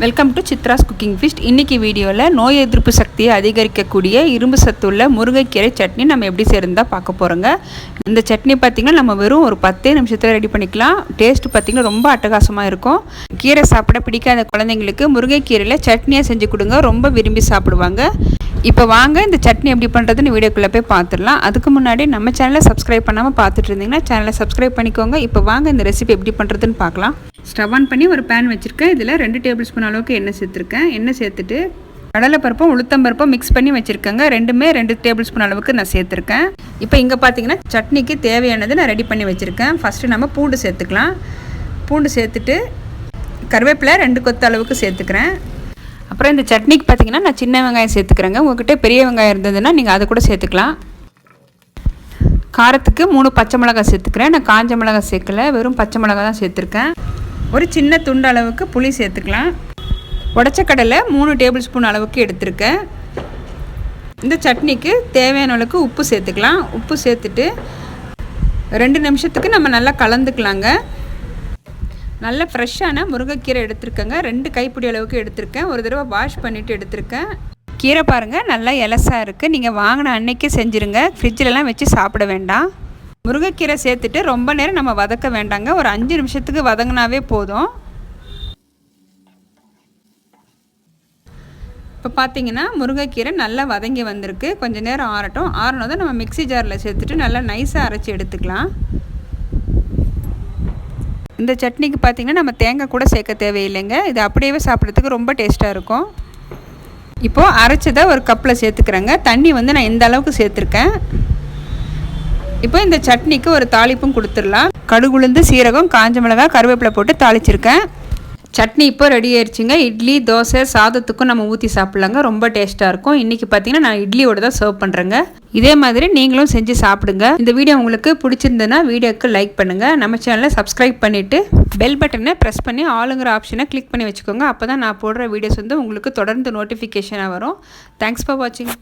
Welcome to Chitra's cooking feast இன்றைக்கி வீடியோவில் நோய் எதிர்ப்பு சக்தியை அதிகரிக்கக்கூடிய இரும்பு சத்துள்ள முருங்கைக்கீரை சட்னி நம்ம எப்படி சேர்ந்தா பார்க்க போகிறோங்க இந்த சட்னி பார்த்திங்கன்னா நம்ம வெறும் ஒரு பத்தே நிமிஷத்தில் ரெடி பண்ணிக்கலாம். டேஸ்ட்டு பார்த்திங்கன்னா ரொம்ப அட்டகாசமாக இருக்கும். கீரை சாப்பிட பிடிக்காத குழந்தைங்களுக்கு முருங்கைக்கீரையில் சட்னியாக செஞ்சு கொடுங்க. ரொம்ப விரும்பி சாப்பிடுவாங்க. இப்போ வாங்க இந்த சட்னி எப்படி பண்ணுறதுன்னு வீடியோக்குள்ளே போய் பார்த்துடலாம். அதுக்கு முன்னாடி நம்ம சேனலை சப்ஸ்கிரைப் பண்ணாமல் பார்த்துட்டு இருந்தீங்கன்னா சேனலை சப்ஸ்கிரைப் பண்ணிக்கோங்க. இப்போ வாங்க இந்த ரெசிபி எப்படி பண்ணுறதுன்னு பார்க்கலாம். ஸ்டவ் ஆன் பண்ணி ஒரு பேன் வச்சுருக்கேன். இதில் ரெண்டு டேபிள் ஸ்பூன் அளவுக்கு எண்ணெய் சேர்த்துருக்கேன். எண்ணெய் சேர்த்துட்டு கடலைப்பருப்பும் உளுத்தம்பருப்பும் மிக்ஸ் பண்ணி வச்சுருக்கேங்க. ரெண்டுமே ரெண்டு டேபிள் ஸ்பூன் அளவுக்கு நான் சேர்த்துருக்கேன். இப்போ இங்கே பார்த்தீங்கன்னா சட்னிக்கு தேவையானது நான் ரெடி பண்ணி வச்சுருக்கேன். ஃபஸ்ட்டு நம்ம பூண்டு சேர்த்துக்கலாம். பூண்டு சேர்த்துட்டு கருவேப்பிலை ரெண்டு கொத்து அளவுக்கு சேர்த்துக்கிறேன். அப்புறம் இந்த சட்னிக்கு பார்த்தீங்கன்னா நான் சின்ன வெங்காயம் சேர்த்துக்கிறேங்க. உங்ககிட்ட பெரிய வெங்காயம் இருந்ததுன்னா நீங்கள் அதை கூட சேர்த்துக்கலாம். காரத்துக்கு மூணு பச்சை மிளகாய் சேர்த்துக்கிறேன். நான் காஞ்ச மிளகாய் சேர்க்கல. வெறும் பச்சை மிளகாய் தான் சேர்த்துருக்கேன். ஒரு சின்ன துண்டு அளவுக்கு புளி சேர்த்துக்கலாம். உடச்ச கடலை மூணு டேபிள் ஸ்பூன் அளவுக்கு எடுத்திருக்கேன். இந்த சட்னிக்கு தேவையான அளவுக்கு உப்பு சேர்த்துக்கலாம். உப்பு சேர்த்துட்டு ரெண்டு நிமிஷத்துக்கு நம்ம நல்லா கலந்துக்கலாங்க. நல்ல ஃப்ரெஷ்ஷான முருங்கைக்கீரை எடுத்திருக்கேங்க. ரெண்டு கைப்பிடி அளவுக்கு எடுத்திருக்கேன். ஒரு தடவை வாஷ் பண்ணிவிட்டு எடுத்திருக்கேன். கீரை பாருங்கள் நல்லா எலசாக இருக்குது நீங்கள் வாங்கின அன்னைக்கே செஞ்சுருங்க. ஃப்ரிட்ஜிலலாம் வச்சு சாப்பிட வேண்டாம். முருங்கைக்கீரை சேர்த்துட்டு ரொம்ப நேரம் நம்ம வதக்க வேண்டாங்க. ஒரு அஞ்சு நிமிஷத்துக்கு வதங்கினாவே போதும். இப்போ பார்த்தீங்கன்னா முருங்கைக்கீரை நல்லா வதங்கி வந்திருக்கு. கொஞ்சம் நேரம் ஆறட்டும். ஆறினதும் நம்ம மிக்சி ஜாரில் சேர்த்துட்டு நல்லா நைஸாக அரைச்சி எடுத்துக்கலாம். இந்த சட்னிக்கு பார்த்திங்கன்னா நம்ம தேங்காய் கூட சேர்க்க தேவையில்லைங்க. இது அப்படியே சாப்பிட்றதுக்கு ரொம்ப டேஸ்ட்டாக இருக்கும். இப்போது அரைச்சதை ஒரு கப்பில் சேர்த்துக்கிறேங்க. தண்ணி வந்து நான் இந்த அளவுக்கு சேர்த்துருக்கேன். இப்போ இந்த சட்னிக்கு ஒரு தாளிப்பும் கொடுத்துடலாம். கடுகுளுந்து சீரகம் காஞ்ச மிளகாய் கருவேப்பிலை போட்டு தாளிச்சிருக்கேன். சட்னி இப்போ ரெடி ஆயிடுச்சுங்க இட்லி தோசை சாதத்துக்கும் நம்ம ஊற்றி சாப்பிட்லாங்க. ரொம்ப டேஸ்ட்டாக இருக்கும். இன்றைக்கி பார்த்தீங்கன்னா நான் இட்லியோட தான் சர்வ் பண்ணுறேங்க இதே மாதிரி நீங்களும் செஞ்சு சாப்பிடுங்க. இந்த வீடியோ உங்களுக்கு பிடிச்சிருந்ததுன்னா வீடியோக்கு லைக் பண்ணுங்கள் நம்ம சேனலை சப்ஸ்கிரைப் பண்ணிவிட்டு பெல் பட்டனை ப்ரெஸ் பண்ணி ஆளுங்கிற ஆப்ஷனை கிளிக் பண்ணி வச்சுக்கோங்க. அப்போ தான் நான் போடுற வீடியோஸ் வந்து உங்களுக்கு தொடர்ந்து நோட்டிஃபிகேஷனாக வரும். தேங்க்ஸ் ஃபார் வாட்சிங்